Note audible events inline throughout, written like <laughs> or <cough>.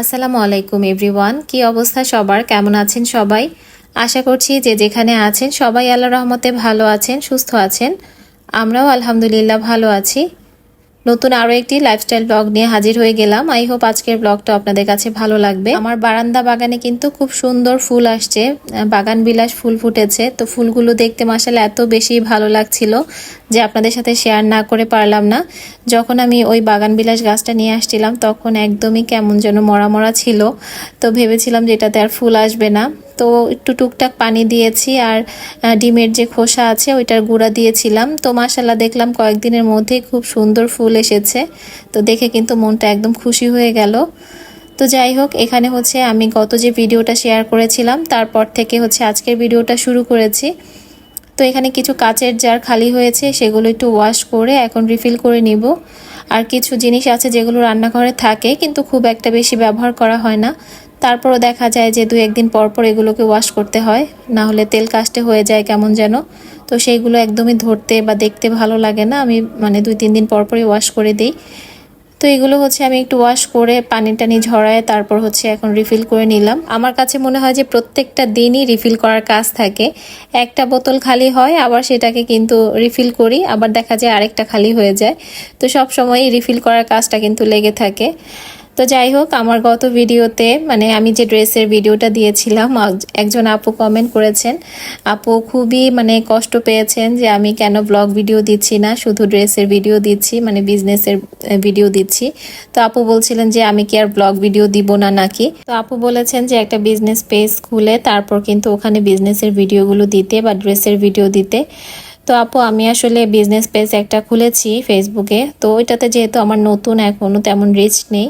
আসসালামু আলাইকুম, এভরিওয়ান। কি অবস্থা সবার? কেমন আছেন সবাই? আশা করছি যে যেখানে আছেন সবাই আল্লাহ রহমতে ভালো আছেন, সুস্থ আছেন। আমরাও আলহামদুলিল্লাহ ভালো আছি। নতুন আরও একটি লাইফস্টাইল ব্লগ নিয়ে হাজির হয়ে গেলাম। আই হোপ আজকের ব্লগটা আপনাদের কাছে ভালো লাগবে। আমার বারান্দা বাগানে কিন্তু খুব সুন্দর ফুল আসছে। বাগান বিলাস ফুল ফুটেছে। তো ফুলগুলো দেখতে মাসালে এত বেশি ভালো লাগছিল। যে আপনাদের সাথে শেয়ার না করে পারলাম না। যখন আমি ওই বাগান বিলাস গাছটা নিয়ে আসছিলাম, তখন একদমই কেমন যেন মরা মরা ছিল। তো ভেবেছিলাম যে এটাতে আর ফুল আসবে না। তো একটু টুকটাক পানি দিয়েছি আর ডিমের যে খোসা আছে, ওইটার গুঁড়া দিয়েছিলাম। তো মাসাল্লাহ দেখলাম কয়েকদিনের মধ্যেই খুব সুন্দর ফুল এসেছে। তো দেখে কিন্তু মনটা একদম খুশি হয়ে গেল। তো যাই হোক, এখানে হচ্ছে আমি গত যে ভিডিওটা শেয়ার করেছিলাম, তারপর থেকে হচ্ছে আজকের ভিডিওটা শুরু করেছি। তো এখানে কিছু কাচের জার খালি হয়েছে, সেগুলো একটু ওয়াশ করে এখন রিফিল করে নিব। আর কিছু জিনিস আছে যেগুলো রান্নাঘরে থাকে, কিন্তু খুব একটা বেশি ব্যবহার করা হয় না। তারপরও দেখা যায় যে দু একদিন পর পর এগুলোকে ওয়াশ করতে হয় না হলে তেল কাস্টে হয়ে যায় কেমন যেন। তো সেইগুলো একদমই ধরতে বা দেখতে ভালো লাগে না, আমি মানে দুই তিন দিন পর পরই ওয়াশ করে দিই। তো এগুলো হচ্ছে আমি একটু ওয়াশ করে পানি টানি ঝরায় তারপর হচ্ছে এখন রিফিল করে নিলাম। আমার কাছে মনে হয় যে প্রত্যেকটা দিনই রিফিল করার কাজ থাকে। একটা বোতল খালি হয়, আবার সেটাকে কিন্তু রিফিল করি, আবার দেখা যায় আরেকটা খালি হয়ে যায়। তো সব সময় রিফিল করার কাজটা কিন্তু লেগে থাকে। তো যাই হোক, আমার গত ভিডিওতে মানে আমি যে ড্রেসের ভিডিওটা দিয়েছিলাম একজন আপু কমেন্ট করেছেন। আপু খুবই মানে কষ্ট পেয়েছেন যে আমি কেন ব্লগ ভিডিও দিচ্ছি না, শুধু ড্রেসের ভিডিও দিচ্ছি মানে বিজনেসের ভিডিও দিচ্ছি। তো আপু বলছিলেন যে আমি কি আর ব্লগ ভিডিও দিব না নাকি? তো আপু বলেছেন যে একটা বিজনেস পেজ খুলে, তারপর কিন্তু ওখানে বিজনেসের ভিডিওগুলো দিতে বা ড্রেসের ভিডিও দিতে। তো আপু, আমি আসলে বিজনেস পেজ একটা খুলেছি ফেসবুকে তো ওইটাতে যেহেতু আমার নতুন এখনও তেমন রিচ নেই।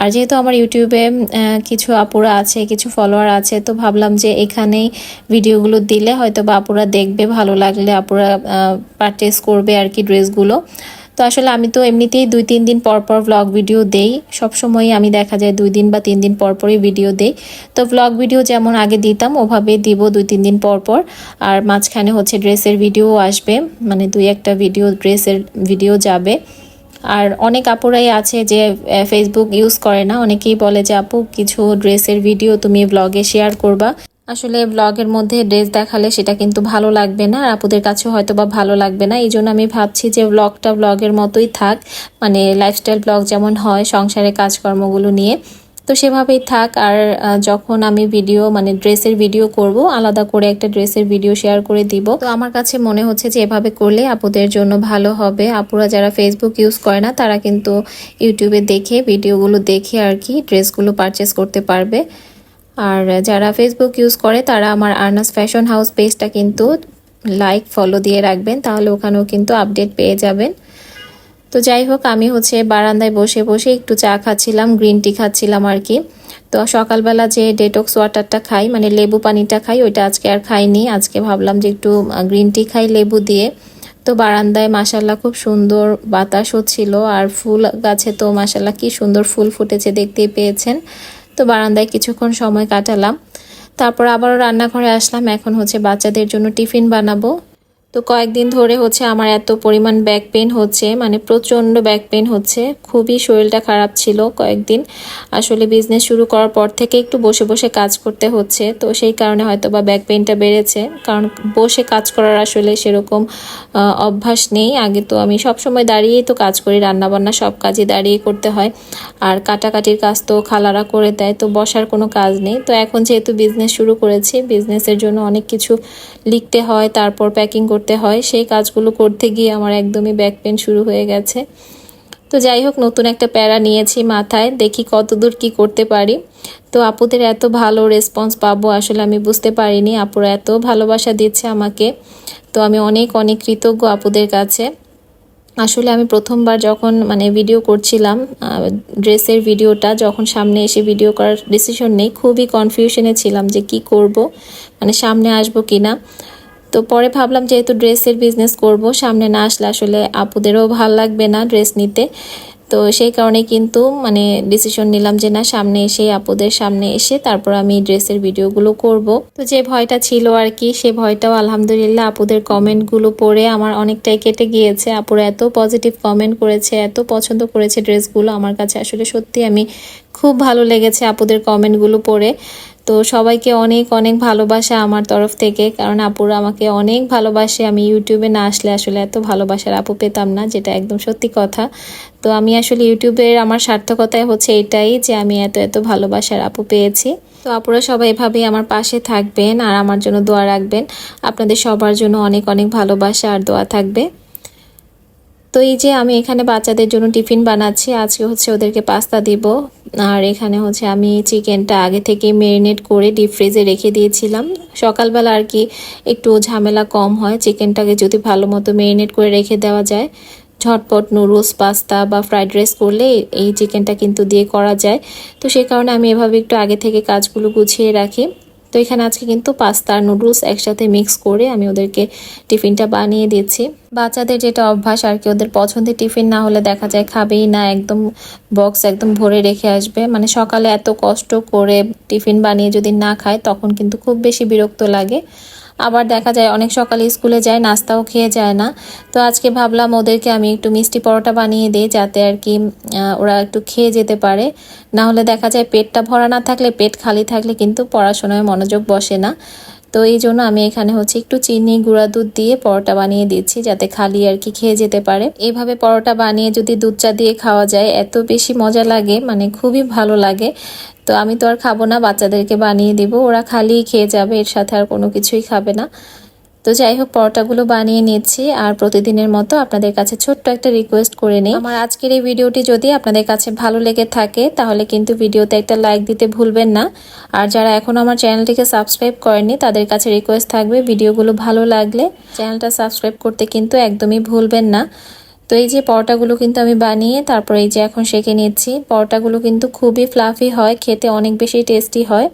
আর যেহেতু আমার ইউটিউবে কিছু আপুরা আছে, কিছু ফলোয়ার আছে, তো ভাবলাম যে এখানেই ভিডিওগুলো দিলে হয়তো বা আপুরা দেখবে, ভালো লাগলে আপুরা পারচেস করবে আর কি ড্রেসগুলো তো আসলে আমি তো এমনিতেই দুই, তিন দিন পর পর ভ্লগ ভিডিও দেই। সবসময়ই আমি দেখা যায় দুই দিন বা তিন দিন পর পরই ভিডিও দেই। তো ভ্লগ ভিডিও যেমন আগে দিতাম, ওভাবে দিব দুই, তিন দিন পর পর। আর মাঝখানে হচ্ছে ড্রেসের ভিডিও আসবে মানে দুই একটা ভিডিও ড্রেসের ভিডিও যাবে। আর অনেক আপুরাই আছে যে ফেসবুক ইউজ করে না। অনেকেই বলে যে, আপু, কিছু ড্রেসের ভিডিও তুমি ব্লগে শেয়ার করবা। আসলে ব্লগের মধ্যে ড্রেস দেখালে সেটা কিন্তু ভালো লাগবে না। আর আপুদের কাছে হয়তো বা ভালো লাগবে না। এই জন্য আমি ভাবছি যে ব্লগটা ব্লগের মতোই থাক। মানে লাইফস্টাইল ব্লগ যেমন হয় সংসারের কাজকর্মগুলো নিয়ে। তো সেভাবেই থাক। আর যখন আমি ভিডিও মানে ড্রেসের ভিডিও করব, আলাদা করে একটা ড্রেসের ভিডিও শেয়ার করে দিব। তো আমার কাছে মনে হচ্ছে যে এভাবে করলে আপুদের জন্য ভালো হবে। আপুরা যারা ফেসবুক ইউজ করে না, তারা কিন্তু ইউটিউবে দেখে ভিডিওগুলো দেখে আর কি ড্রেসগুলো পারচেস করতে পারবে। আর যারা ফেসবুক ইউজ করে, তারা আমার আর্নাস ফ্যাশন হাউস পেজটা কিন্তু লাইক ফলো দিয়ে রাখবেন, তাহলে ওখানেও কিন্তু আপডেট পেয়ে যাবেন। তো যাই হোক, আমি হচ্ছে বারান্দায় বসে বসে একটু চা খাচ্ছিলাম গ্রিন টি খাচ্ছিলাম আর কি। তো সকালবেলা যে ডেটক্স ওয়াটারটা খাই মানে লেবু পানিটা খাই, ওইটা আজকে আর খাইনি। আজকে ভাবলাম যে একটু গ্রিন টি খাই লেবু দিয়ে। তো বারান্দায় মাসাল্লাহ খুব সুন্দর বাতাস হচ্ছিল আর ফুল গাছে তো মাসাল্লাহ কি সুন্দর ফুল ফুটেছে, দেখতেই পেয়েছেন। তো বারান্দায় কিছুক্ষণ সময় কাটালাম। তারপর আবারও রান্নাঘরে আসলাম। এখন হচ্ছে বাচ্চাদের জন্য টিফিন বানাবো। তো কয়েকদিন ধরে হচ্ছে আমার এত পরিমাণ ব্যাক পেন হচ্ছে মানে প্রচণ্ড ব্যাক পেন হচ্ছে। খুবই শরীরটা খারাপ ছিল কয়েকদিন। আসলে বিজনেস শুরু করার পর থেকে একটু বসে বসে কাজ করতে হচ্ছে। তো সেই কারণে হয়তো বা ব্যাক পেনটা বেড়েছে। কারণ বসে কাজ করার আসলে সেরকম অভ্যাস নেই। আগে তো আমি সব সময় দাঁড়িয়েই তো কাজ করি, রান্নাবান্না সব কাজই দাঁড়িয়ে করতে হয়। আর কাটাকাটির কাজ তো খালারা করে দেয়, তো বসার কোনো কাজ নেই। তো এখন যেহেতু বিজনেস শুরু করেছি বিজনেসের জন্য অনেক কিছু লিখতে হয়, তারপর প্যাকিং করতে করতে হয়, সেই কাজগুলো করতে গিয়ে আমার একদমই ব্যাক পেন শুরু হয়ে গেছে। তো যাই হোক, নতুন একটা প্যারা নিয়েছি মাথায়, দেখি কতদূর কি করতে পারি। তো আপুদের এত ভালো রেসপন্স পাবো আসলে আমি বুঝতে পারিনি, আপুরা এত ভালোবাসা দিচ্ছে আমাকে। তো আমি অনেক অনেক কৃতজ্ঞ আপুদের কাছে। আসলে আমি প্রথমবার যখন মানে ভিডিও করছিলাম ড্রেসের ভিডিওটা যখন সামনে এসে ভিডিও করার ডিসিশন নেই, খুবই কনফিউশনে ছিলাম যে কি করব মানে সামনে আসব কি না তো পরে ভাবলাম যেহেতু ড্রেসের বিজনেস করব, সামনে না আসলে আসলে আপুদেরও ভালো লাগবে না ড্রেস নিতে। তো সেই কারণে কিন্তু মানে ডিসিশন নিলাম যে না, সামনে এসে আপুদের সামনে এসে তারপর আমি ড্রেসের ভিডিওগুলো করব। তো যে ভয়টা ছিল আর কি সে ভয়টাও আলহামদুলিল্লাহ আপুদের কমেন্টগুলো পড়ে আমার অনেকটাই কেটে গিয়েছে। আপুরা এত পজিটিভ কমেন্ট করেছে, এত পছন্দ করেছে ড্রেসগুলো। আমার কাছে আসলে সত্যি আমি খুব ভালো লেগেছে আপুদের কমেন্টগুলো পড়ে। তো সবাইকে অনেক অনেক ভালোবাসা আমার তরফ থেকে। কারণ আপুরা আমাকে অনেক ভালোবাসে। আমি ইউটিউবে না আসলে আসলে এত ভালোবাসার আপু পেতাম না, যেটা একদম সত্যি কথা। তো আমি আসলে ইউটিউবের আমার সার্থকতায় হচ্ছে এটাই যে আমি এত এত ভালোবাসার আপু পেয়েছি। তো আপুরা সবাই এভাবেই আমার পাশে থাকবেন আর আমার জন্য দোয়া রাখবেন। আপনাদের সবার জন্য অনেক অনেক ভালোবাসা আর দোয়া থাকবে। তো এই যে আমি এখানে বাচ্চাদের জন্য টিফিন বানাচ্ছি, আজকে হচ্ছে ওদেরকে পাস্তা দিব। আর এখানে হচ্ছে আমি চিকেনটা আগে থেকে মেরিনেট করে ডিপ ফ্রিজে রেখে দিয়েছিলাম। সকালবেলা আর কি একটু ঝামেলা কম হয়, চিকেনটাকে যদি ভালো মতো মেরিনেট করে রেখে দেওয়া যায়। ঝটপট নুডলস, পাস্তা বা ফ্রাইড রাইস করলে এই চিকেনটা কিন্তু দিয়ে করা যায়। তো সেই কারণে আমি এভাবে একটু আগে থেকে কাজগুলো গুছিয়ে রাখি। তো এখানে আজকে কিন্তু পাস্তা আর নুডলস একসাথে মিক্স করে আমি ওদেরকে টিফিনটা বানিয়ে দিচ্ছি। বাচ্চাদের যেটা অভ্যাস আর কি, ওদের পছন্দের টিফিন না হলে দেখা যায় খাবেই না, একদম বক্স একদম ভরে রেখে আসবে। মানে সকালে এত কষ্ট করে টিফিন বানিয়ে যদি না খায়, তখন কিন্তু খুব বেশি বিরক্ত লাগে। আবার দেখা যায় অনেক সকালে স্কুলে যায়, নাস্তাও খেয়ে যায় না। তো আজকে ভাবলাম ওদেরকে আমি একটু মিষ্টি পরোটা বানিয়ে দিই যাতে আর কি ওরা একটু খেয়ে যেতে পারে। না হলে দেখা যায় পেটটা ভরা না থাকলে, পেট খালি থাকলে কিন্তু পড়াশোনায় মনোযোগ বসে না। তো এই জন্য আমি এখানে হচ্ছে একটু চিনি, গুঁড়া দুধ দিয়ে পরোটা বানিয়ে দিচ্ছি যাতে খালি আর কি খেয়ে যেতে পারে। এভাবে পরোটা বানিয়ে যদি দুধ চা দিয়ে খাওয়া যায়, এত বেশি মজা লাগে মানে খুবই ভালো লাগে। তো আমি তো আর খাব না, বাচ্চাদেরকে বানিয়ে দিব, ওরা খালি খেয়ে যাবে, এর সাথে আর কোনো কিছুই খাবে না। তো যাই হোক, পরোটাগুলো বানিয়ে নিচ্ছি আর প্রতিদিনের মতো আপনাদের কাছে ছোট্ট একটা রিকোয়েস্ট করে নিই। আমার আজকের এই ভিডিওটি যদি আপনাদের কাছে ভালো লেগে থাকে, তাহলে কিন্তু ভিডিওতে একটা লাইক দিতে ভুলবেন না। আর যারা এখনও আমার চ্যানেলটিকে সাবস্ক্রাইব করেনি তাদের কাছে রিকোয়েস্ট থাকবে ভিডিওগুলো ভালো লাগলে। চ্যানেলটা সাবস্ক্রাইব করতে কিন্তু একদমই ভুলবেন না। তো এই যে পরোটাগুলো কিন্তু আমি বানিয়ে, তারপর এই যে এখন সেঁকে নিচ্ছি। পরোটাগুলো কিন্তু খুবই ফ্লাফি হয়, খেতে অনেক বেশি টেস্টি হয়।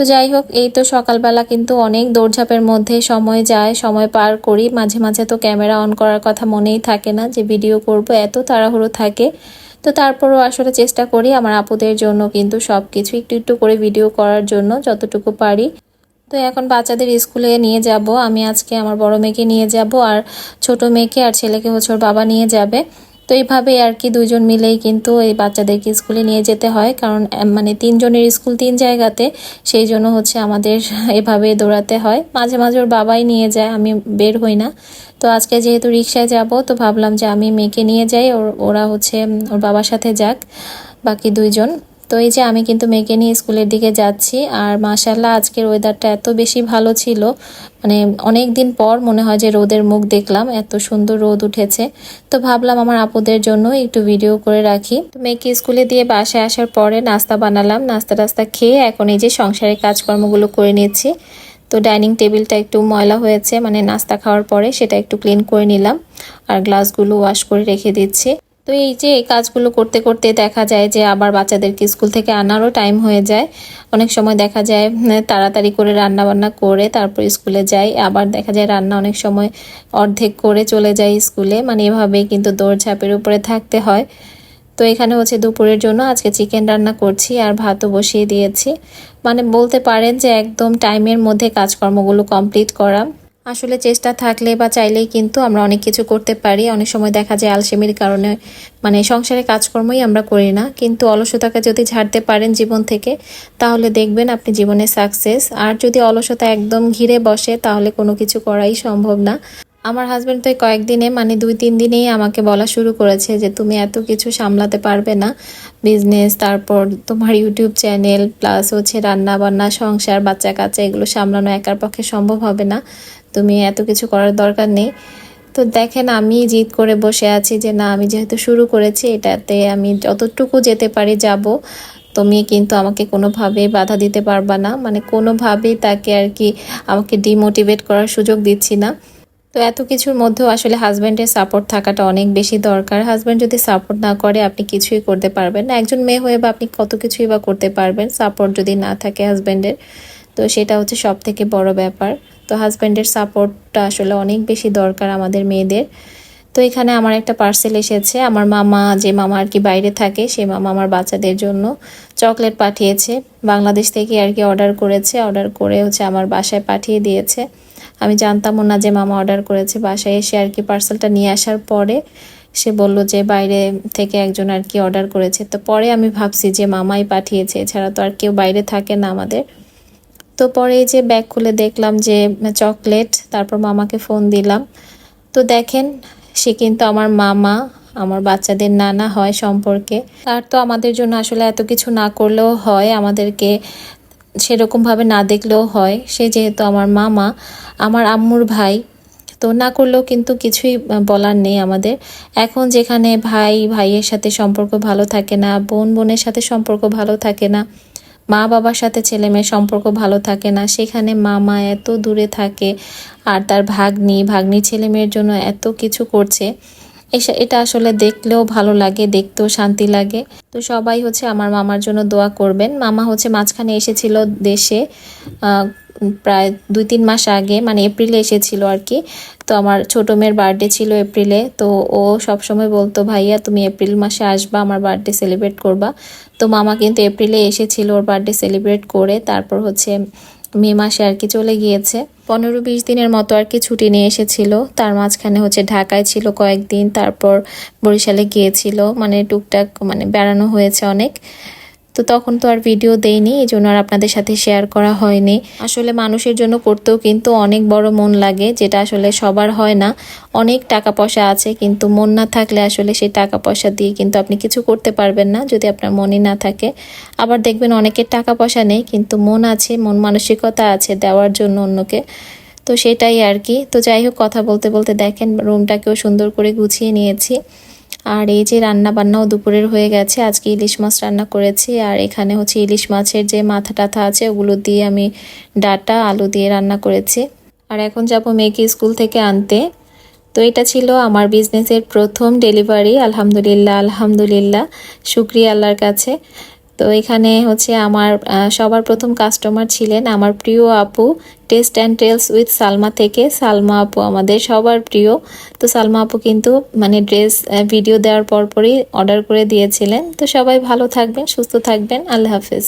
তো যাই হোক, এই তো সকালবেলা কিন্তু অনেক দৌড়ঝাঁপের মধ্যে সময় যায়, সময় পার করি। মাঝে মাঝে তো ক্যামেরা অন করার কথা মনেই থাকে না যে ভিডিও করব, এত তাড়াহুড়ো থাকে। তো তারপরও আসলে চেষ্টা করি আমার আপুদের জন্য কিন্তু সব কিছু একটু একটু করে ভিডিও করার জন্য যতটুকু পারি। তো এখন বাচ্চাদের স্কুলে নিয়ে যাব, আমি আজকে আমার বড় মেয়েকে নিয়ে যাব আর ছোট মেয়েকে আর ছেলেকে হচ্ছে বাবা নিয়ে যাবে। তো এইভাবে আর কি দুজন মিলেই কিন্তু এই বাচ্চাদেরকে স্কুলে নিয়ে যেতে হয়। কারণ মানে তিনজনের স্কুল তিন জায়গাতে, সেই জন্য হচ্ছে আমাদের <laughs> এভাবে দৌড়াতে হয়। মাঝে মাঝে ওর বাবাই নিয়ে যায়, আমি বের হই না। তো আজকে যেহেতু রিক্সায় যাব, তো ভাবলাম যে আমি মেয়েকে নিয়ে যাই, ওর, ওরা হচ্ছে ওর বাবার সাথে যাক, বাকি দুইজন। তো এই যে আমি কিন্তু মেয়েকে নিয়ে স্কুলের দিকে যাচ্ছি, আর মাশাল্লাহ আজকের ওয়েদারটা এত বেশি ভালো ছিল। মানে অনেক দিন পর মনে হয় যে রোদের মুখ দেখলাম, এত সুন্দর রোদ উঠেছে। তো ভাবলাম আমার আপুদের জন্য একটু ভিডিও করে রাখি। তো মেয়েকে স্কুলে দিয়ে বাসায় আসার পরে নাস্তা বানালাম, নাস্তা টাস্তা খেয়ে এখন এই যে সংসারের কাজকর্মগুলো করে নিচ্ছি। তো ডাইনিং টেবিলটা একটু ময়লা হয়েছে মানে নাস্তা খাওয়ার পরে সেটা একটু ক্লিন করে নিলাম, আর গ্লাসগুলো ওয়াশ করে রেখে দিচ্ছি। তো এই যে এই কাজগুলো করতে করতে দেখা যায় যে আবার বাচ্চাদেরকে স্কুল থেকে আনারও টাইম হয়ে যায়। অনেক সময় দেখা যায় তাড়াতাড়ি করে রান্না বান্না করে তারপর স্কুলে যাই। আবার দেখা যায় রান্না অনেক সময় অর্ধেক করে চলে যায় স্কুলে। মানে এভাবেই কিন্তু দৌড়ঝাঁপের উপরে থাকতে হয়। তো এখানে হচ্ছে দুপুরের জন্য আজকে চিকেন রান্না করছি আর ভাতও বসিয়ে দিয়েছি। মানে বলতে পারেন যে একদম টাইমের মধ্যে কাজকর্মগুলো কমপ্লিট করা। আসলে চেষ্টা থাকলে বা চাইলেই কিন্তু আমরা অনেক কিছু করতে পারি। অনেক সময় দেখা যায় আলসেমির কারণে মানে সংসারে কাজকর্মই আমরা করি না। কিন্তু অলসতাকে যদি ঝাড়তে পারেন জীবন থেকে, তাহলে দেখবেন আপনি জীবনে সাকসেস আর যদি অলসতা একদম ঘিরে বসে, তাহলে কোনো কিছু করাই সম্ভব না। আমার হাজব্যান্ড তো কয়েকদিনে মানে দুই, তিন দিনেই আমাকে বলা শুরু করেছে যে, তুমি এত কিছু সামলাতে পারবে না। বিজনেস তারপর তোমার ইউটিউব চ্যানেল প্লাস হচ্ছে রান্না বান্না সংসার বাচ্চা কাচ্চা এগুলো সামলানো একার পক্ষে সম্ভব হবে না। তুমি এত কিছু করার দরকার নেই। তো দেখেন, আমি জিদ করে বসে আছি যে, না, আমি যেহেতু শুরু করেছি, এটাতে আমি যতটুকু যেতে পারি যাব। তুমি কিন্তু আমাকে কোনোভাবেই বাধা দিতে পারবা না। মানে কোনোভাবেই তাকে আর কি আমাকে ডিমোটিভেট করার সুযোগ দিচ্ছি না। তো এত কিছুর মধ্যেও আসলে হাজব্যান্ডের সাপোর্ট থাকাটা অনেক বেশি দরকার। হাজব্যান্ড যদি সাপোর্ট না করে, আপনি কিছুই করতে পারবেন না। একজন মেয়ে হয়ে বা আপনি কত কিছুই বা করতে পারবেন সাপোর্ট যদি না থাকে হাজব্যান্ডের তো সেটা হচ্ছে সব থেকে বড় ব্যাপার। তো হাজব্যান্ডের সাপোর্টটা আসলে অনেক বেশি দরকার আমাদের মেয়েদের। তো এখানে আমার একটা পার্সেল এসেছে। আমার মামা, যে মামা আর কি বাইরে থাকে সেই মামা আমার বাচ্চাদের জন্য চকলেট পাঠিয়েছে। বাংলাদেশ থেকে আর কি অর্ডার করেছে। অর্ডার করে হচ্ছে আমার বাসায় পাঠিয়ে দিয়েছে। আমি জানতামও না যে মামা অর্ডার করেছে। বাসায় এসে আর কি পার্সেলটা নিয়ে আসার পরে সে বলল যে বাইরে থেকে একজন আর কি অর্ডার করেছে। তো পরে আমি ভাবছি যে মামাই পাঠিয়েছে। এছাড়া তো আর কেউ বাইরে থাকে না আমাদের। তো পরে এই যে ব্যাগ খুলে দেখলাম যে চকলেট তারপর মামাকে ফোন দিলাম। তো দেখেন, সে কিন্তু আমার মামা, আমার বাচ্চাদের নানা হয় সম্পর্কে। আর তো আমাদের জন্য আসলে এত কিছু না করলেও হয়, আমাদেরকে সেরকমভাবে না দেখলেও হয়। সে যেহেতু আমার মামা, আমার আম্মুর ভাই, তো না করলেও কিন্তু কিছুই বলার নেই আমাদের। এখন যেখানে ভাই, ভাইয়ের সাথে সম্পর্ক ভালো থাকে না, বোন, বোনের সাথে সম্পর্ক ভালো থাকে না মা বাবার সাথে ছেলে মেয়ের সম্পর্ক ভালো থাকে না। সেখানে মামা এত দূরে থাকে আর তার ভাগ্নি ভাগ্নি ছেলে মেয়ের জন্য এত কিছু করছে। এটা আসলে দেখলেও ভালো লাগে, দেখতেও শান্তি লাগে। তো সবাই হচ্ছে আমার মামার জন্য দোয়া করবেন। মামা হচ্ছে মাঝখানে এসেছিল দেশে প্রায় দুই তিন মাস আগে মানে এপ্রিলে এসেছিল আর কি। তো আমার ছোটো মেয়ের বার্থডে ছিল এপ্রিলে, তো ও সবসময় বলতো, ভাইয়া, তুমি এপ্রিল মাসে আসবা, আমার বার্থডে সেলিব্রেট করবা। তো মামা কিন্তু এপ্রিলে এসেছিল ওর বার্থডে সেলিব্রেট করে, তারপর হচ্ছে মে মাসে আর কি চলে গিয়েছে। পনেরো বিশ দিনের মতো আর কি ছুটি নিয়ে এসেছিল। তার মাঝখানে হচ্ছে ঢাকায় ছিল কয়েকদিন, তারপর বরিশালে গিয়েছিল। মানে টুকটাক মানে বেড়ানো হয়েছে অনেক। তো তখন তো আর ভিডিও দেইনি এই জন্য আর আপনাদের সাথে শেয়ার করা হয়নি। আসলে মানুষের জন্য করতেও কিন্তু অনেক বড় মন লাগে, যেটা আসলে সবার হয় না। অনেক টাকা পয়সা আছে, কিন্তু মন না থাকলে আসলে সেই টাকা পয়সা দিয়ে কিন্তু আপনি কিছু করতে পারবেন না, যদি আপনার মনে না থাকে। আবার দেখবেন অনেকের টাকা পয়সা নেই, কিন্তু মন আছে, মন মানসিকতা আছে দেওয়ার জন্য অন্যকে। তো সেটাই আর কি। তো যাই হোক, কথা বলতে বলতে দেখেন রুমটাকেও সুন্দর করে গুছিয়ে নিয়েছি। আর এই যে রান্না বান্নাও দুপুরের হয়ে গেছে, আজকে ইলিশ মাছ রান্না করেছি। আর এখানে হচ্ছে ইলিশ মাছের যে মাথা টাথা আছে, ওগুলো দিয়ে আমি ডাটা, আলু দিয়ে রান্না করেছি। আর এখন যাব মেয়েকে স্কুল থেকে আনতে। তো এটা ছিল আমার বিজনেসের প্রথম ডেলিভারি। আলহামদুলিল্লাহ আলহামদুলিল্লাহ। শুক্রিয়া আল্লাহর কাছে। তো এখানে হচ্ছে আমার সবার প্রথম কাস্টমার ছিলেন আমার প্রিয় আপু taste and tales with Salma থেকে। সালমা আপু আমাদের সবার প্রিয়। তো সালমা আপু কিন্তু মানে ড্রেস ভিডিও দেওয়ার পরপরই অর্ডার করে দিয়েছিলেন। তো সবাই ভালো থাকবেন, সুস্থ থাকবেন। আল্লাহ হাফেজ।